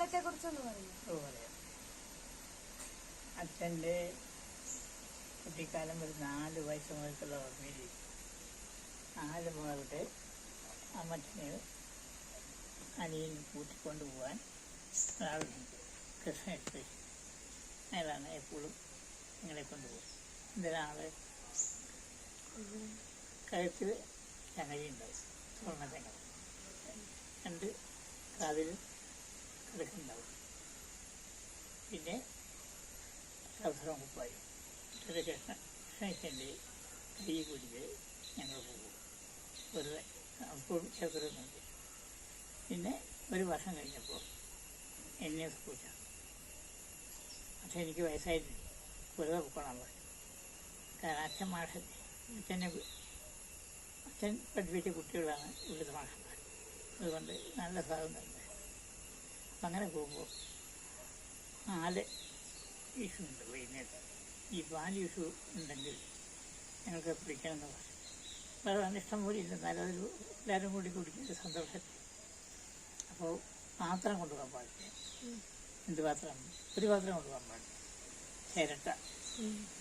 കുട്ടിക്കാലത്തെ കുറിച്ചൊന്ന് പറയും. അച്ഛന്റെ കുട്ടിക്കാലം ഒരു നാല് വയസ്സ് മുതൽക്കുള്ള ഓർമ്മയിൽ നാല് മുതൽക്ക് അമ്മച്ചനെ അനിയൻ കൂട്ടിക്കൊണ്ട് പോകാൻ ഒരാളുണ്ട് കൃഷ്ണ എക്സ്പ്രസ് അയാളാണ് എപ്പോഴും നിങ്ങളെ കൊണ്ടുപോകും എന്തിനാൾ കഴുത്തിൽ ചങ്ങലയുണ്ടാവും. സ്വർണ ചങ്ങല. രണ്ട് കാതിൽ പിന്നെ അവസരം കുപ്പായി കൃഷ്ണന്റെ കൈ പിടിച്ച് ഞങ്ങൾ പോകും. വെറുതെ അപ്പോൾ ചേർത്തിരുന്നുണ്ട് പിന്നെ ഒരു വർഷം കഴിഞ്ഞപ്പോൾ എന്നെ സ്കൂളിച്ച പക്ഷെ എനിക്ക് വയസ്സായിട്ടില്ല. വെറുതെ പൊക്കണം പറഞ്ഞു. കാരണം അച്ഛൻ മാഷ അച്ഛനെ അച്ഛൻ പഠിപ്പിച്ച കുട്ടികളാണ് ഇവിടുത്തെ മാഷന്മാർ. അതുകൊണ്ട് നല്ല സ്വാതന്ത്ര്യം അങ്ങനെ പോകുമ്പോൾ നാല് ഇഷ്യൂ ഉണ്ട് വൈകുന്നേരം. ഈ പാൽ ഇഷ്യൂ ഉണ്ടെങ്കിൽ ഞങ്ങൾക്ക് പിടിക്കണമെന്ന് പറഞ്ഞു വേറെ അനിഷ്ടം പോലും ഇല്ല. എന്നാലും അതൊരു എല്ലാവരും കൂടി കുടിക്കുന്ന സന്തോഷത്തിൽ. അപ്പോൾ പാത്രം കൊണ്ടുപോകാൻ പാടില്ല. എന്ത് പാത്രം? ഒരു പാത്രം കൊണ്ടുപോകാൻ പാടില്ല. ചിരട്ട.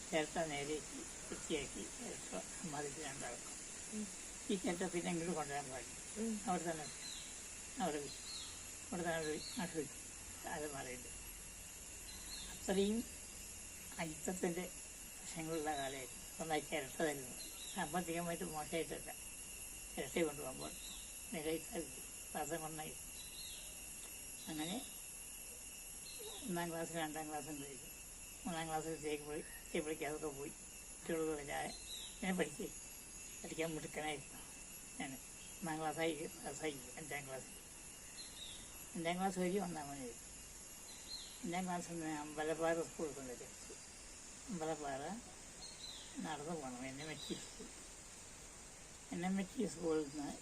ചിരട്ട നേരേക്ക് വൃത്തിയാക്കി ചിരട്ട സമ്മാനിച്ച് രണ്ടാൾക്കും ഈ ചിരട്ട പിന്നെ എങ്കിലും കൊണ്ടുവരാൻ പാടില്ല. അവിടെ തന്നെ. അവിടെ വെച്ചു. അവിടെ താഴെ ഒരു നാട്ടിൽ വെച്ചു അത് മാറിയിട്ട് അത്രയും അയിത്തത്തിന്റെ പ്രശ്നങ്ങളുള്ള കാലമായിരുന്നു. ഒന്നായി ചിരട്ട തരുന്നു സാമ്പത്തികമായിട്ട് മോശമായിട്ടല്ല. ചിരട്ട കൊണ്ടുപോകുമ്പോൾ നിലയിട്ടായിരുന്നു പാത്രം വന്നായി അങ്ങനെ ഒന്നാം ക്ലാസ് രണ്ടാം ക്ലാസ് കഴിക്കും മൂന്നാം ക്ലാസ്സിലേക്ക് പോയി എത്തിയപ്പോഴേക്ക് അതൊക്കെ പോയി. കുട്ടികളോട് ഞാൻ ഞാൻ പഠിക്കേ പഠിക്കാൻ മിടുക്കനായിരുന്നു. ഞാൻ ഒന്നാം ക്ലാസ്സായി ക്ലാസ്സായി അഞ്ചാം ക്ലാസ്സിൽ. അഞ്ചാം ക്ലാസ് വഴി ഒന്നാം മണി അഞ്ചാം ക്ലാസ് അമ്പലപ്പാറ സ്കൂളിൽ കൊണ്ട് ചേർത്തു അമ്പലപ്പാറ നടന്നു പോകണം. എന്നെ എച്ച് സ്കൂൾ. എന്നെ എച്ച് സ്കൂളിൽ നിന്ന്